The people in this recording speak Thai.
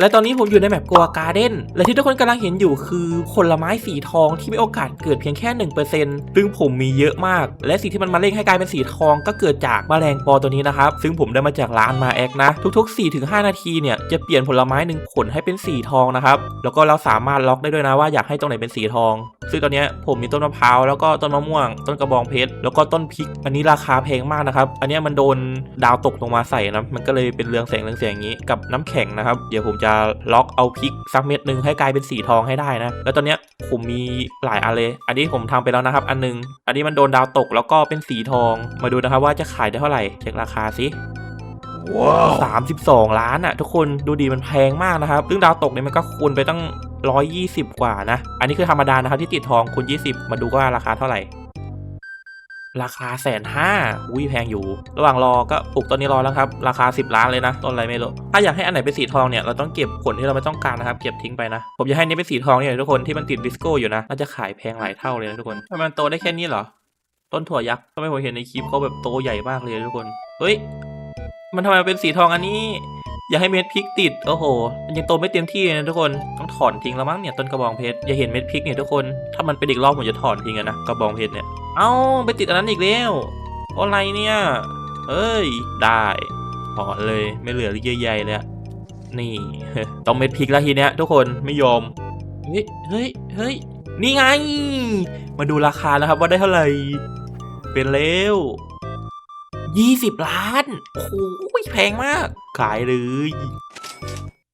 และตอนนี้ผมอยู่ในแมปกัวการ์เด้นและที่ทุกคนกำลังเห็นอยู่คือผลไม้สีทองที่มีโอกาสเกิดเพียงแค่ 1%ซึ่งผมมีเยอะมาก และสิ่งที่มันมาเร่งให้กลายเป็นสีทองก็เกิดจากแมลงปอตัวนี้นะครับ ซึ่งผมได้มาจากร้านมาแอกนะ ทุกๆ 4-5 นาทีเนี่ยจะเปลี่ยนผลไม้หนึ่งผลให้เป็นสีทองนะครับ แล้วก็เราสามารถล็อกได้ด้วยนะว่าอยากให้ตรงไหนเป็นสีทอง ซึ่งตอนนี้ผมมีต้นมะพร้าวแล้วก็ต้นมะม่วง ต้นกระบองเพชรแล้วก็ต้นพริก อันนี้ราคาแพงมากนะครับ อันนี้มันโดนดาวตกลงมาใส่นะ มันก็เลยเป็นเรืองแสงเรืองแสงอย่างนี้กับน้ำแข็งนะครับ เดี๋ยวผมจะล็อกเอาพริกสักเม็ดหนึ่งให้กลายเป็นสีทองให้ได้นะ แล้วตอนเนี้ยผมมีหลายอันเลย อันนี้ผมทำไปแล้วนะครับ อันหนึง อันนี้มันโดนดาวตกแล้วก็เป็นสีทอง มาดูนะครับว่าจะขายได้เท่าไหร่ เช็คราคาสิว้าวสามสิบสองล้านอะทุกคนดูดีมันแพงมากนะครับซึ่งดาวตกเนี่ยมันก็คูณไปตั้งร้อยยี่สิบกว่านะ อันนี้คือธรรมดานะครับที่ติดทองคูณยี่สิบมาดูว่าราคาเท่าไหร่ ราคาแสนห้าอุ้ยแพงอยู่ ระหว่างรอก็ปลูกต้นนี้รอแล้วครับ ราคา 10 ล้านเลยนะ ต้นอะไรไม่รู้ ถ้าอยากให้อันไหนเป็นสีทองเนี่ย เราต้องเก็บผลที่เราไม่ต้องการนะครับ เก็บทิ้งไปนะ ผมอยากให้นี้เป็นสีทองเนี่ยทุกคนที่มันติดดิสโก้อยู่นะน่าจะขายแพงหลายเท่าเลยนะทุกคนทำไมมันโตได้แค่นี้เหรอ ต้นถั่วยักษ์ทำไมผมเห็นในคลิปเขาแบบโตใหญ่มากเลยทุกคน เฮ้ย มันทำไมเป็นสีทองอันนี้ อย่าให้เม็ดพริกติด โอ้โห มันยังโตไม่เต็มที่เลยนะทุกคน ต้องถอนทิ้งแล้วมั้งเนี่ยต้นกระบองเพชร อย่าเห็นเม็ดพริกเนี่ยทุกคน ถ้ามันเป็นอีกรอบผมจะถอนทิ้งนะกระบองเพชรเนี่ย เอ้าไปติดอันนั้นอีกแล้วอะไรเนี่ย เอ้ย ได้ถอนเลยไม่เหลือเยื่อใยเลยอะนี่ต้องเม็ดพริกแล้วทีเนี้ยทุกคนไม่ยอม เฮ้ย เฮ้ย เฮ้ย นี่ไง มาดูราคานะครับว่าได้เท่าไหร่ เป็นแล้ว ยี่สิบล้าน โอ้โหแพงมาก ขายเลย